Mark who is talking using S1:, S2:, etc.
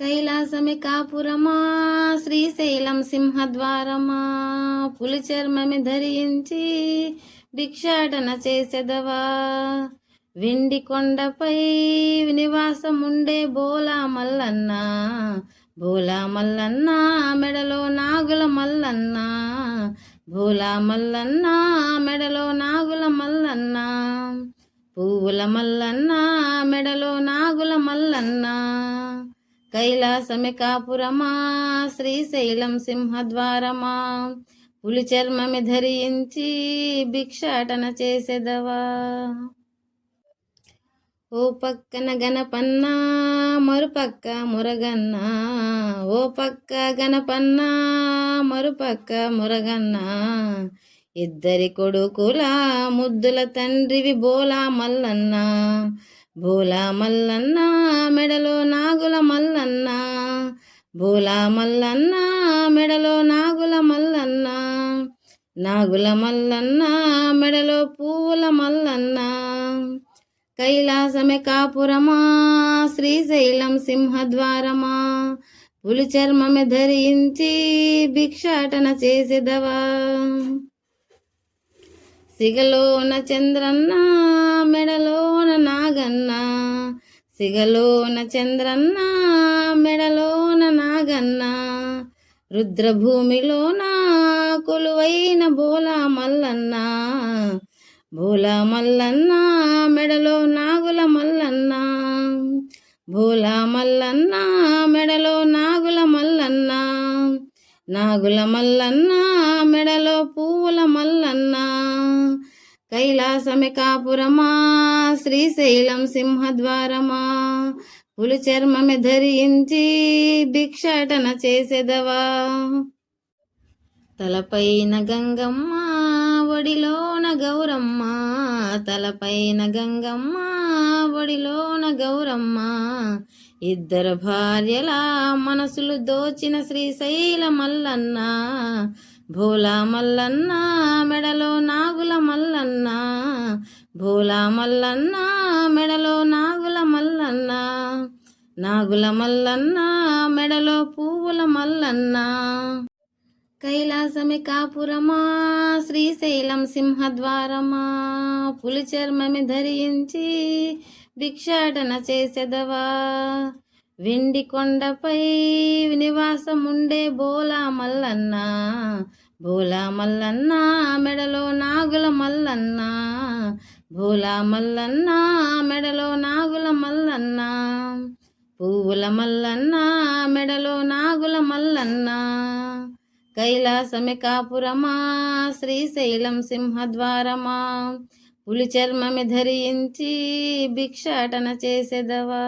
S1: కైలాసమే కాపురమా శ్రీశైలం సింహద్వారమా పులి చర్మమి ధరించి భిక్షాటన చేసెదవా? వెండి కొండపై నివాసముండే బోలా మల్లన్న బోలా మల్లన్న మెడలో నాగుల మల్లన్న బోలా మల్లన్న మెడలో నాగుల మల్లన్న పువ్వుల మల్లన్న మెడలో నాగుల మల్లన్న. కైలాసమే కాపురమా శ్రీశైలం సింహద్వారమా? పులి చర్మమి ధరించి భిక్షాటన చేసేదవా? ఓ పక్కన గణపన్నా మరుపక్క మురగన్న. ఓ పక్క గణపన్నా మరుపక్క మురగన్న. ఇద్దరి కొడుకుల ముద్దుల తండ్రివి బోలా మల్లన్న. భూల మల్లన్న మెడలో నాగుల మల్లన్న. భూల మల్లన్న మెడలో నాగుల మల్లన్న. నాగుల మల్లన్న మెడలో పూల మల్లన్న. కైలాసమే కాపురమా శ్రీశైలం సింహద్వారమా. పులి చర్మమే ధరించి భిక్షాటన చేసేదవా. సిగలోన చంద్రన్న మెడ సిగలోన చంద్రన్న మెడలోన నాగన్న రుద్రభూమిలోన కొలువైన బోలా మల్లన్న భోలా మల్లన్న మెడలో నాగుల మల్లన్న భోలా మల్లన్న మెడలో నాగుల మల్లన్న నాగుల మల్లన్న మెడలో పువ్వుల మల్లన్న కైలాసమే కాపురమా శ్రీశైలం సింహద్వారమా పులి చర్మమే ధరించి భిక్షాటన చేసేదవా? తలపైన గంగమ్మ ఒడిలోన గౌరమ్మ తలపైన గంగమ్మ ఒడిలోన గౌరమ్మ. ఇద్దరు భార్యల మనసులు దోచిన శ్రీశైల మల్లన్న భోలా మల్లన్న మెడలో నాగుల మల్లన్న. భోలా మల్లన్న మెడలో నాగుల మల్లన్న. నాగుల మల్లన్న మెడలో పువ్వుల మల్లన్న. కైలాసమే కాపురమా శ్రీశైలం సింహద్వారమా? పులిచర్మమి ధరించి భిక్షాటన చేసెదవా? వెండి కొండపై నివాసముండే బోలా మల్లన్న బోలా మల్లన్న మెడలో నాగుల మల్లన్న బోలా మల్లన్న మెడలో నాగుల మల్లన్న పువ్వుల మల్లన్న మెడలో నాగుల మల్లన్న. కైలాసమే కాపురమా శ్రీశైలం సింహద్వారమా పులి చర్మమి ధరించి భిక్షాటన చేసేదవా?